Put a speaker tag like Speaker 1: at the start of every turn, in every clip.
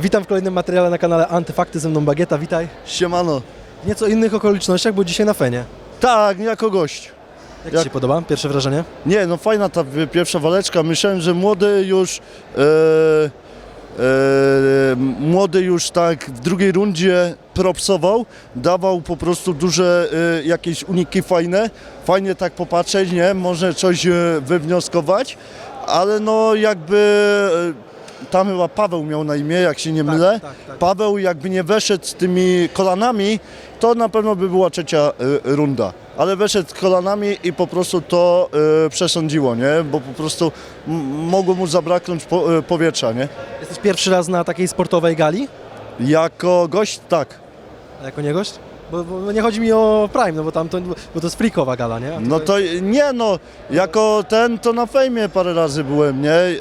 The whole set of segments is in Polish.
Speaker 1: Witam w kolejnym materiale na kanale Antyfakty, ze mną Bagieta, witaj.
Speaker 2: Siemano.
Speaker 1: W nieco innych okolicznościach, bo dzisiaj na Fenie.
Speaker 2: Tak, jako gość.
Speaker 1: Jak,
Speaker 2: Jak-
Speaker 1: Ci się podoba? Pierwsze wrażenie?
Speaker 2: Nie, no fajna ta pi- pierwsza waleczka. Myślałem, że młody już e, e, młody już tak w drugiej rundzie propsował, dawał po prostu duże e, jakieś uniki fajne. Fajnie tak popatrzeć, nie? Może coś wywnioskować, ale no jakby tam chyba Paweł miał na imię, jak się nie mylę.
Speaker 1: tak, tak.
Speaker 2: Paweł jakby nie weszedł z tymi kolanami, to na pewno by była trzecia y, runda. Ale weszedł z kolanami i po prostu to y, przesądziło, nie? Bo po prostu mogło mu zabraknąć po, y, powietrza, nie?
Speaker 1: Jesteś pierwszy raz na takiej sportowej gali?
Speaker 2: Jako gość tak.
Speaker 1: A jako nie gość? Bo, bo nie chodzi mi o Prime, no bo tam to, bo to jest freakowa gala, nie? A
Speaker 2: No
Speaker 1: tutaj-
Speaker 2: to nie no, jako ten to na fejmie parę razy byłem, nie? E,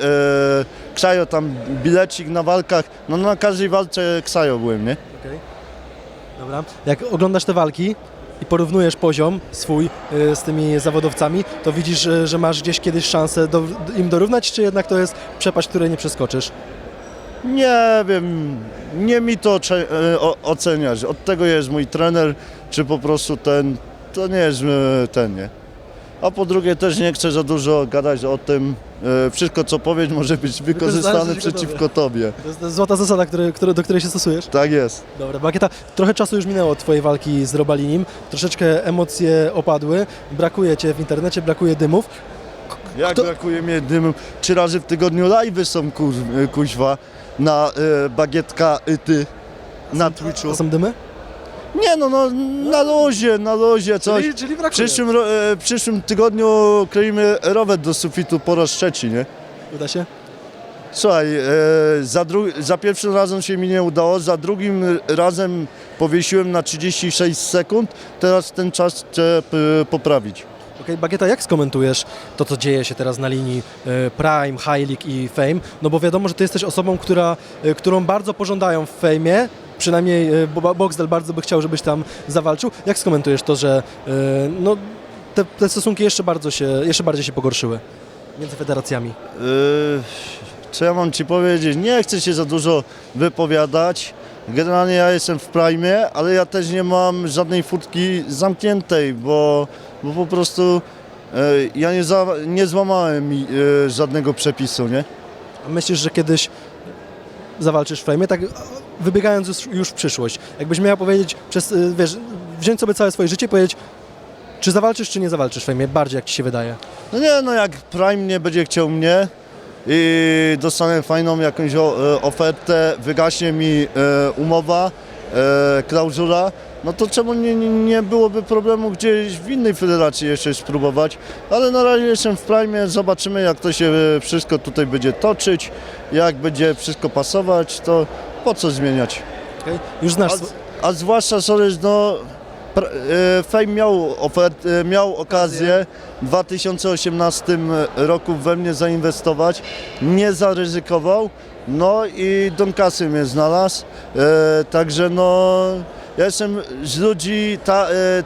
Speaker 2: Ksajo tam bilecik na walkach, no na każdej walce Ksajo byłem, nie?
Speaker 1: Okej. Dobra. Jak oglądasz te walki i porównujesz poziom swój y, z tymi zawodowcami, to widzisz, y, że masz gdzieś kiedyś szansę do, im dorównać, czy jednak to jest przepaść, której nie przeskoczysz?
Speaker 2: Nie wiem, nie mi to e, oceniać. Od tego jest mój trener, czy po prostu ten, to nie jest e, ten, nie. A po drugie też nie chcę za dużo gadać o tym. E, Wszystko co powiedz może być wykorzystane
Speaker 1: przeciwko
Speaker 2: tobie.
Speaker 1: To jest, to jest złota zasada, który, który, do której się stosujesz.
Speaker 2: Tak jest.
Speaker 1: Dobra, Bagieta, trochę czasu już minęło od Twojej walki z Robalinim, troszeczkę emocje opadły, brakuje Cię w internecie, brakuje dymów.
Speaker 2: Jak
Speaker 1: Kto-
Speaker 2: brakuje mi dymu. Trzy razy w tygodniu live'y są kur, kuźwa na e, bagietka y, ty na Twitchu.
Speaker 1: To są dymy?
Speaker 2: Nie no, no na luzie, na luzie coś.
Speaker 1: Czyli, czyli
Speaker 2: W
Speaker 1: brakuje.
Speaker 2: przyszłym, ro- e, przyszłym tygodniu kleimy rower do sufitu po raz trzeci, nie?
Speaker 1: Uda się?
Speaker 2: Słuchaj, e, za, dru- za pierwszym razem się mi nie udało, za drugim razem powiesiłem na 36 sekund, teraz ten czas chcę p- poprawić.
Speaker 1: Okej, Bagieta, jak skomentujesz to, co dzieje się teraz na linii e, Prime, High League i Fame? No bo wiadomo, że Ty jesteś osobą, która, e, którą bardzo pożądają w Fame'ie, przynajmniej e, Bo- Boxdel bardzo by chciał, żebyś tam zawalczył. Jak skomentujesz to, że no, te, te stosunki jeszcze, bardzo się, jeszcze bardziej się pogorszyły między federacjami?
Speaker 2: E, co ja mam Ci powiedzieć? Nie chcę się za dużo wypowiadać. Generalnie ja jestem w prime, ale ja też nie mam żadnej furtki zamkniętej, bo, bo po prostu e, ja nie, za, nie złamałem e, żadnego przepisu, nie?
Speaker 1: A Myślisz, że kiedyś zawalczysz w Fame'ie, tak wybiegając już, już w przyszłość? Jakbyś miała powiedzieć, przez, y, wiesz, wziąć sobie całe swoje życie i powiedzieć, czy zawalczysz, czy nie zawalczysz w Fame'ie, bardziej jak Ci się wydaje.
Speaker 2: No nie, no jak Prime nie będzie chciał mnie i dostanę fajną jakąś e, ofertę, wygaśnie mi e, umowa, e, klauzula, no to czemu nie, nie, byłoby problemu gdzieś w innej federacji jeszcze spróbować, ale na razie jestem w Prime, zobaczymy jak to się wszystko tutaj będzie toczyć, jak będzie wszystko pasować, to po co zmieniać?
Speaker 1: Okej? Już znasz...
Speaker 2: A, a zwłaszcza, sorry, no, Fame miał, ofert, e, miał okazję w 2018 roku we mnie zainwestować, nie zaryzykował, no i Don Kasy mnie znalazł, e, także no, ja jestem z ludzi ta, e,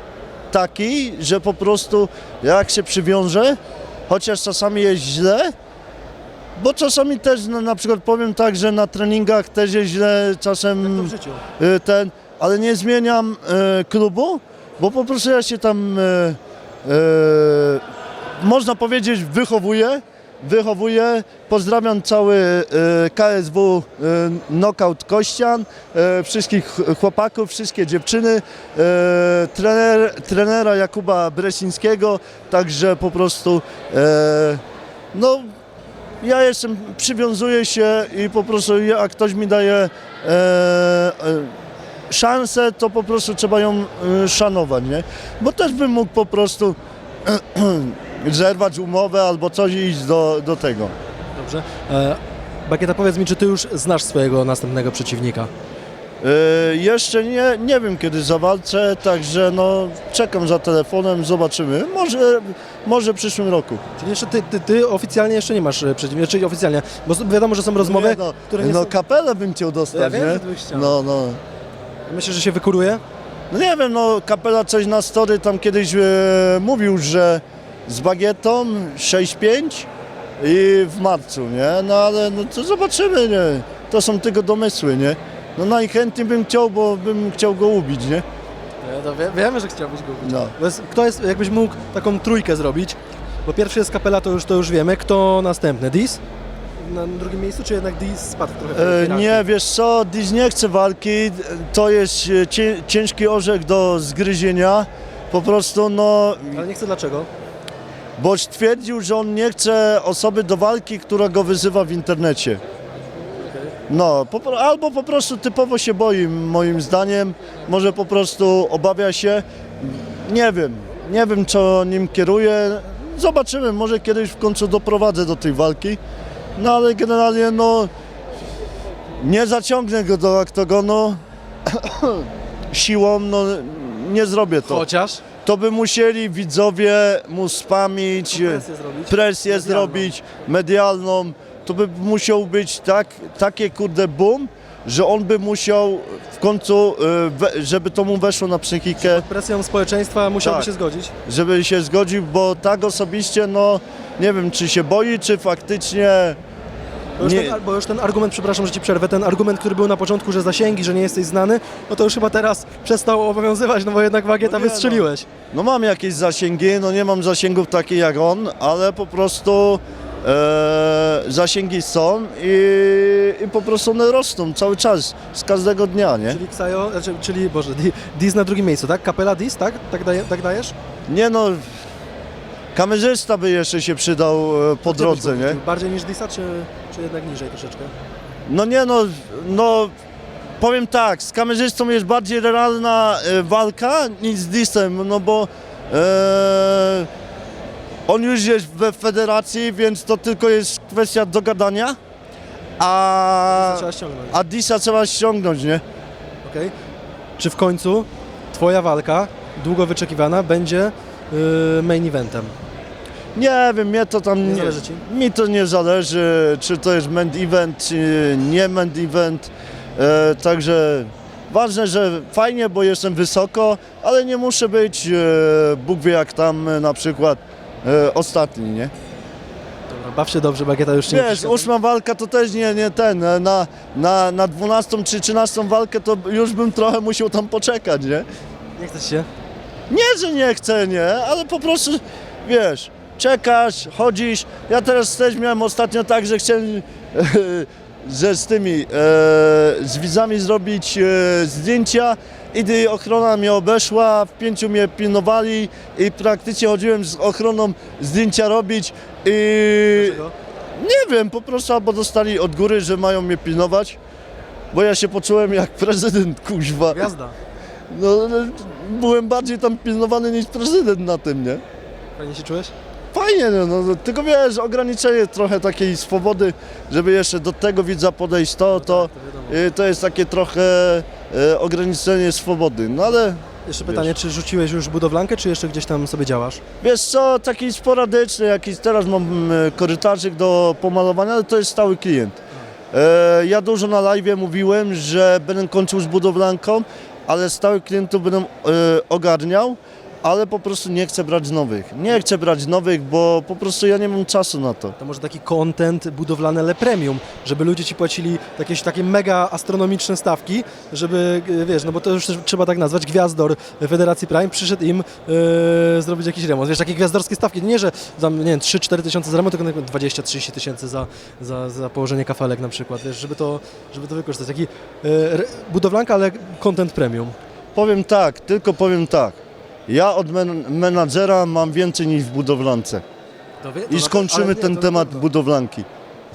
Speaker 2: taki, że po prostu jak się przywiążę, chociaż czasami jest źle, bo czasami też na, na przykład powiem tak, że na treningach też jest źle, czasem ten, ale nie zmieniam y, klubu, bo po prostu ja się tam, y, y, można powiedzieć, wychowuję. Wychowuję, pozdrawiam cały y, KSW y, Knockout Kościan, y, wszystkich ch- chłopaków, wszystkie dziewczyny, y, trener, trenera Jakuba Bresińskiego, także po prostu y, no ja jestem, przywiązuję się i po prostu jak ktoś mi daje e, e, szansę, to po prostu trzeba ją e, szanować, nie? Bo też bym mógł po prostu zerwać umowę albo coś i iść do, do tego.
Speaker 1: Dobrze. E, Bagieta, powiedz mi, czy Ty już znasz swojego następnego przeciwnika?
Speaker 2: E, jeszcze nie, nie wiem kiedy zawalczę, także no czekam za telefonem, zobaczymy. Może, może w przyszłym roku.
Speaker 1: Czyli jeszcze Ty, ty, ty oficjalnie jeszcze nie masz e, przeciwnika, czyli oficjalnie, bo wiadomo, że są rozmowy,
Speaker 2: Nie, no,
Speaker 1: które nie
Speaker 2: no
Speaker 1: są...
Speaker 2: kapelę bym chciał dostać,
Speaker 1: Ja wiem,
Speaker 2: nie?
Speaker 1: chciał.
Speaker 2: No, no.
Speaker 1: Myślę, że się wykuruje?
Speaker 2: No nie wiem, no kapela coś na story tam kiedyś e, mówił, że z bagietą 6-5 i w marcu, nie? No ale no to zobaczymy, nie? To są tylko domysły, nie? No najchętniej bym chciał, bo bym chciał go ubić, nie?
Speaker 1: Ja to wie, wiemy, że chciałbyś go ubić.
Speaker 2: No.
Speaker 1: Jest, kto jest, jakbyś mógł taką trójkę zrobić, bo pierwszy jest kapela, to już, to już wiemy. Kto następny? Dis? Na drugim miejscu, czy jednak Dis spadł trochę?
Speaker 2: E, nie, wiesz co, Diz nie chce walki, to jest e, cię, ciężki orzech do zgryzienia. Po prostu, no,
Speaker 1: Ale nie chcę dlaczego.
Speaker 2: bo stwierdził, że on nie chce osoby do walki, która go wyzywa w internecie. No, po, albo po prostu typowo się boi, moim zdaniem. Może po prostu obawia się. Nie wiem, nie wiem, co nim kieruje. Zobaczymy, może kiedyś w końcu doprowadzę do tej walki. No ale generalnie, no, nie zaciągnę go do oktogonu siłą, no, nie zrobię to.
Speaker 1: Chociaż
Speaker 2: To by musieli widzowie mu spamić,
Speaker 1: presję zrobić.
Speaker 2: presję
Speaker 1: Medialną.
Speaker 2: zrobić, medialną. To by musiał być tak, takie kurde boom, że on by musiał w końcu, y, we, żeby to mu weszło na psychikę,
Speaker 1: Pod presją społeczeństwa musiałby
Speaker 2: Tak.
Speaker 1: się zgodzić.
Speaker 2: żeby się zgodził, bo tak osobiście, no nie wiem, czy się boi, czy faktycznie
Speaker 1: Bo już,
Speaker 2: Nie.
Speaker 1: ten, bo już ten argument, przepraszam, że ci przerwę, ten argument, który był na początku, że zasięgi, że nie jesteś znany, no to już chyba teraz przestał obowiązywać, no bo jednak Wagieta
Speaker 2: No nie,
Speaker 1: wystrzeliłeś.
Speaker 2: No mam jakieś zasięgi, no nie mam zasięgów takich jak on, ale po prostu e, zasięgi są i, i po prostu one rosną cały czas, z każdego dnia, nie?
Speaker 1: Czyli Ksajo, znaczy, czyli, Boże, Di- Dis na drugim miejscu, tak? Kapela Dis, tak? Tak, daje, tak dajesz?
Speaker 2: Nie no, kamerzysta by jeszcze się przydał e, po drodze, nie?
Speaker 1: Bardziej niż Disa, czy, czy jednak niżej troszeczkę?
Speaker 2: No nie no, no powiem tak, z kamerzystą jest bardziej realna e, walka niż z Disem, no bo e, on już jest we federacji, więc to tylko jest kwestia dogadania, a,
Speaker 1: Trzeba ściągnąć.
Speaker 2: a Disa trzeba ściągnąć, nie?
Speaker 1: Okej. Czy w końcu twoja walka, długo wyczekiwana, będzie yy, main eventem?
Speaker 2: Nie wiem, mnie to tam
Speaker 1: Nie zależy ci?
Speaker 2: mi to nie zależy, czy to jest main event, czy nie main event, e, także ważne, że fajnie, bo jestem wysoko, ale nie muszę być, e, Bóg wie jak tam e, na przykład e, ostatni, nie?
Speaker 1: Dobra, baw się dobrze, Bagieta już nie
Speaker 2: Wiesz,
Speaker 1: przeszkadza.
Speaker 2: ósma walka to też nie, nie ten, e, na, na, na 12 czy 13 walkę to już bym trochę musiał tam poczekać, nie?
Speaker 1: Nie chcesz się?
Speaker 2: Nie, że nie chcę, nie, ale po prostu, wiesz, czekasz, chodzisz. Ja teraz też miałem ostatnio tak, że chciałem że z tymi, e, z widzami zrobić e, zdjęcia i gdy ochrona mnie obeszła, w pięciu mnie pilnowali i praktycznie chodziłem z ochroną zdjęcia robić i
Speaker 1: Dlaczego?
Speaker 2: nie wiem, po prostu albo dostali od góry, że mają mnie pilnować, bo ja się poczułem jak prezydent, kuźwa.
Speaker 1: Gwiazda.
Speaker 2: No, no, byłem bardziej tam pilnowany niż prezydent na tym, nie?
Speaker 1: Fajnie się czułeś?
Speaker 2: Fajnie, no, no tylko wiesz, ograniczenie trochę takiej swobody, żeby jeszcze do tego widza podejść, to, to,
Speaker 1: To wiadomo.
Speaker 2: y, to jest takie trochę y, ograniczenie swobody, no ale
Speaker 1: Jeszcze pytanie, czy rzuciłeś już budowlankę, czy jeszcze gdzieś tam sobie działasz?
Speaker 2: wiesz co, taki sporadyczny, jakiś teraz mam y, korytarzyk do pomalowania, ale to jest stały klient. E, ja dużo na live mówiłem, że będę kończył z budowlanką, ale stałych klientów będę e, ogarniał, ale po prostu nie chcę brać nowych. Nie chcę brać nowych, bo po prostu ja nie mam czasu na to.
Speaker 1: To może taki content budowlany, ale premium, żeby ludzie ci płacili jakieś takie mega astronomiczne stawki, żeby, y, wiesz, no bo to już trzeba tak nazwać, gwiazdor Federacji Prime przyszedł im y, zrobić jakiś remont. Wiesz, takie gwiazdorskie stawki, nie, że za, nie wiem, 3-4 tysiące za remont, tylko na przykład 20-30 tysięcy za, za, za położenie kafelek na przykład, wiesz, żeby to, żeby to wykorzystać. Taki y, re, budowlanka, ale content premium.
Speaker 2: Powiem tak, tylko powiem tak. Ja od men- menadżera mam więcej niż w budowlance.
Speaker 1: To wie, to
Speaker 2: I
Speaker 1: na-
Speaker 2: skończymy
Speaker 1: ale nie,
Speaker 2: ten
Speaker 1: to
Speaker 2: temat
Speaker 1: pewno.
Speaker 2: budowlanki.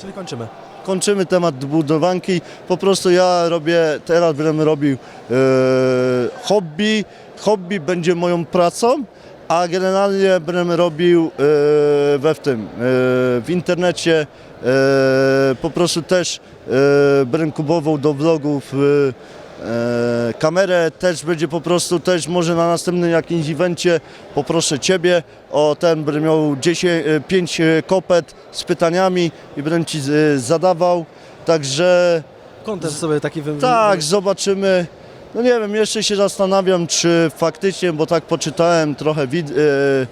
Speaker 1: Czyli kończymy.
Speaker 2: kończymy temat budowlanki. Po prostu ja robię, teraz będę robił e, hobby. Hobby będzie moją pracą, a generalnie będę robił e, we w tym, e, w internecie. E, po prostu też e, będę kupował do vlogów e, e, kamerę, też będzie po prostu, też może na następnym jakimś evencie poproszę Ciebie o ten, będę miał 10, e, 5 e, kopet z pytaniami i będę Ci e, zadawał, także
Speaker 1: Content sobie taki wy...
Speaker 2: tak, zobaczymy. No nie wiem, jeszcze się zastanawiam, czy faktycznie, bo tak poczytałem trochę wid- e,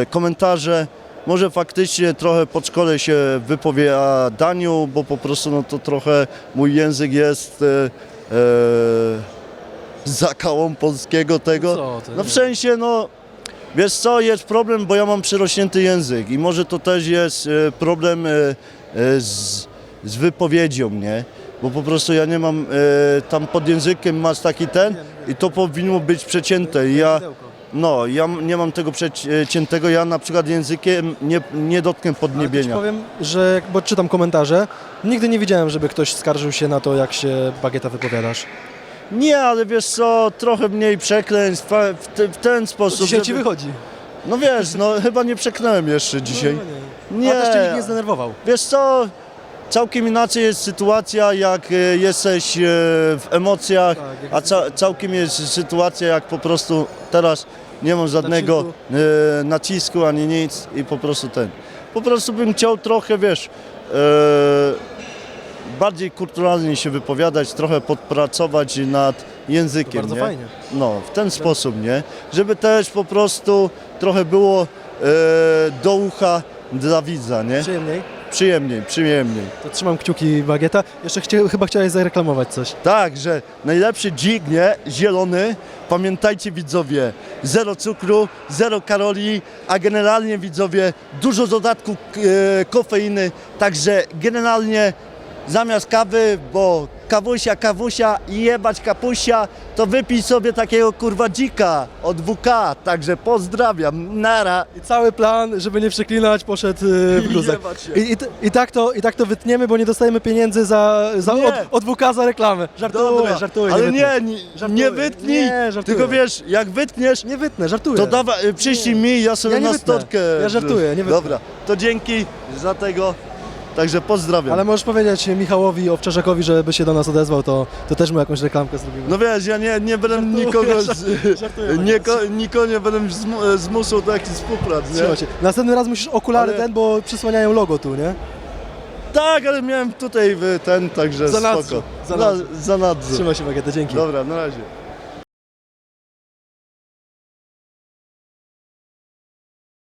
Speaker 2: e, komentarze, może faktycznie trochę po szkole się wypowiadaniu, bo po prostu no to trochę mój język jest e, e, zakałą polskiego tego.
Speaker 1: Co ty?
Speaker 2: No w sensie, no wiesz co, jest problem, bo ja mam przyrośnięty język i może to też jest e, problem e, e, z, z wypowiedzią, nie? Bo po prostu ja nie mam, e, tam pod językiem masz taki ten i to powinno być przecięte i ja, no, ja m- nie mam tego przeciętego, ja na przykład językiem nie, nie dotknę
Speaker 1: Ale ci
Speaker 2: podniebienia.
Speaker 1: powiem, że bo czytam komentarze, nigdy nie widziałem, żeby ktoś skarżył się na to, jak się bagieta wypowiadasz.
Speaker 2: Nie, ale wiesz co, trochę mniej przekleństw fa- w, te, w ten sposób.
Speaker 1: Dzisiaj ci
Speaker 2: żeby-
Speaker 1: wychodzi.
Speaker 2: No wiesz, no chyba nie przeklnąłem jeszcze dzisiaj.
Speaker 1: No, nie.
Speaker 2: Nie.
Speaker 1: A też cię nikt nie zdenerwował.
Speaker 2: Wiesz co, całkiem inaczej jest sytuacja, jak e, jesteś e, w emocjach,
Speaker 1: Tak,
Speaker 2: a ca całkiem jest sytuacja, jak po prostu teraz nie mam żadnego
Speaker 1: Nacisku.
Speaker 2: e, nacisku ani nic i po prostu ten. Po prostu bym chciał trochę, wiesz, bardziej kulturalnie się wypowiadać, trochę podpracować nad
Speaker 1: To
Speaker 2: językiem.
Speaker 1: bardzo
Speaker 2: nie?
Speaker 1: fajnie.
Speaker 2: No, w ten sposób, nie? Żeby też po prostu trochę było e, do ucha dla widza, nie?
Speaker 1: Przyjemniej.
Speaker 2: Przyjemniej, przyjemniej.
Speaker 1: To trzymam kciuki bagieta. Jeszcze chyba chciałeś zareklamować coś.
Speaker 2: Tak, że najlepszy dzik, nie? Zielony. Pamiętajcie widzowie, zero cukru, zero kalorii, a generalnie widzowie dużo dodatków e, kofeiny, także generalnie zamiast kawy, bo kawusia, kawusia i jebać kapusia, to wypij sobie takiego kurwa dzika od WK, także pozdrawiam, nara.
Speaker 1: I cały plan, żeby nie przeklinać, poszedł y, w.
Speaker 2: Jebać się.
Speaker 1: I, i, t- i, tak to, I tak to wytniemy, bo nie dostajemy pieniędzy za, za
Speaker 2: Nie.
Speaker 1: od, od WK za reklamę. Żartuję,
Speaker 2: Dobra,
Speaker 1: żartuję.
Speaker 2: ale
Speaker 1: wytnę.
Speaker 2: nie, nie,
Speaker 1: Żartuję.
Speaker 2: nie wytnij,
Speaker 1: Nie, żartuję.
Speaker 2: tylko wiesz, jak wytniesz,
Speaker 1: Nie wytnę, żartuję.
Speaker 2: To dawaj, mi, ja sobie
Speaker 1: Ja nie
Speaker 2: na
Speaker 1: wytnę.
Speaker 2: stotkę.
Speaker 1: Ja żartuję, nie wytnę.
Speaker 2: Dobra, to dzięki za tego. Także pozdrawiam.
Speaker 1: Ale możesz powiedzieć Michałowi Owczarzakowi, żeby się do nas odezwał, to, to też mu jakąś reklamkę zrobimy.
Speaker 2: No wiesz, ja nie, nie będę
Speaker 1: Żartuję,
Speaker 2: nikogo, z,
Speaker 1: żartuję,
Speaker 2: nie, nikogo nie będę zmu, zmuszał do jakichś współprac, nie?
Speaker 1: Następny raz musisz okulary
Speaker 2: Ale-
Speaker 1: ten, bo przysłaniają logo tu, nie?
Speaker 2: Tak, ale miałem tutaj ten, także
Speaker 1: Zanadrzu,
Speaker 2: spoko.
Speaker 1: zanadrzu.
Speaker 2: Za, zanadrzu.
Speaker 1: Trzymaj się bagieta, dzięki.
Speaker 2: Dobra, na razie.